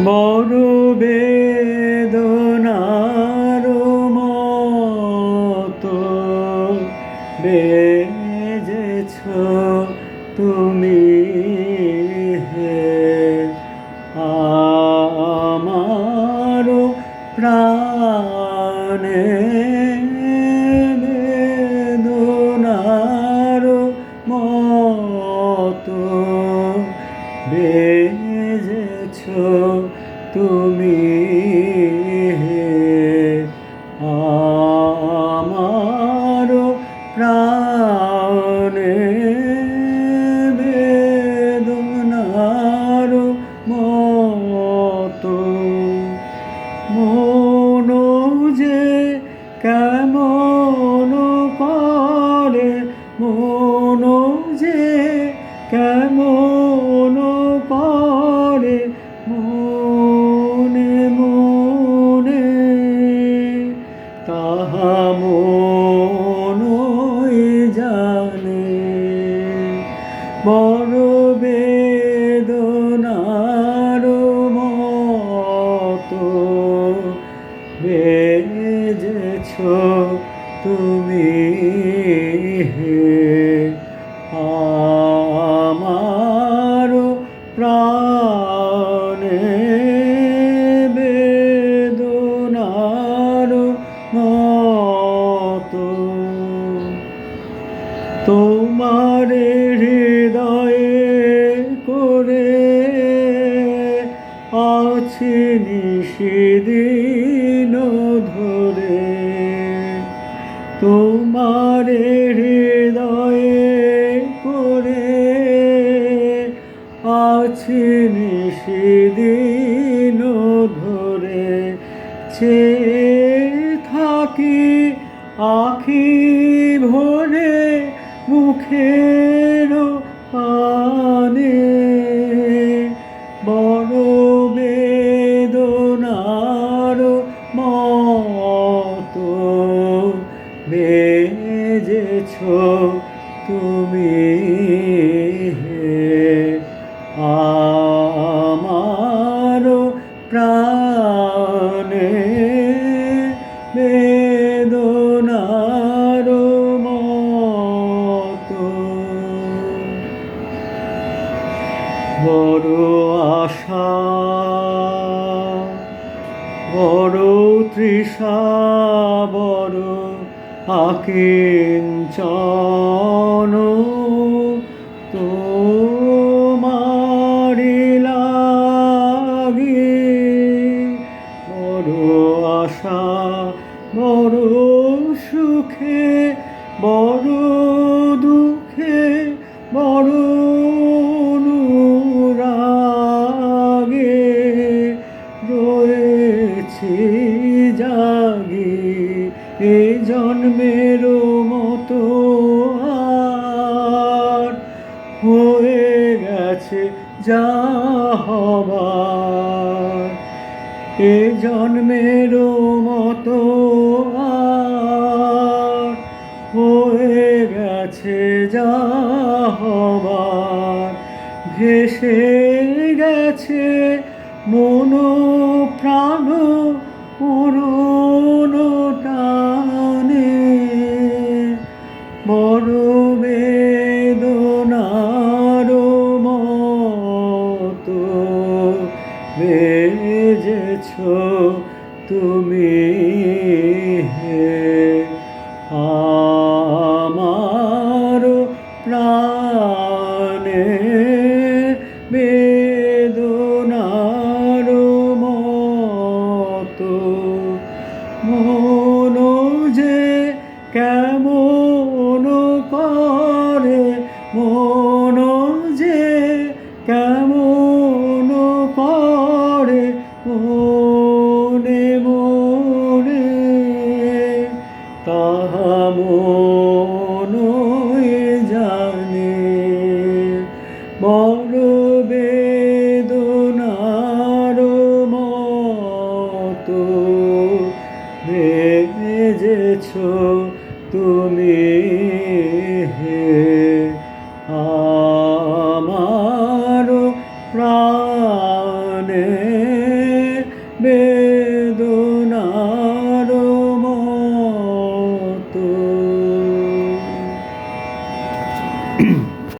বড় বেদনার মতো বেজেছ তুমি হে আমার প্রাণে বেদনার মতো বেজেছ তুমি আমার প্রাণে বেদনার মতো। মন যে কেমন করে মন বেজেছ তুমি হে আমার প্রাণে বেদনার মতো নিষিদিন ধরে তোমার হৃদয়ে করে আছি নিষিদিন ধরে। চেয়ে থাকি আখি ভরে মুখের বেদনার মতো। বড় আশা বড় তৃষা বড় আকিঞ্চন। বড় সুখে বড় দুঃখে বড় অনুরাগে রয়েছি জাগি। এ জন্মের মতো আর হয়ে গেছে যা হবার। এ জন্মের মতো ভেসে গেছে মন প্রাণ পুরন বড় বেদনার মতো বেজেছ তুমি। কেমন করে মন যে কেমন করে মনে মনে তাহা মনই জানে। বড় তুমি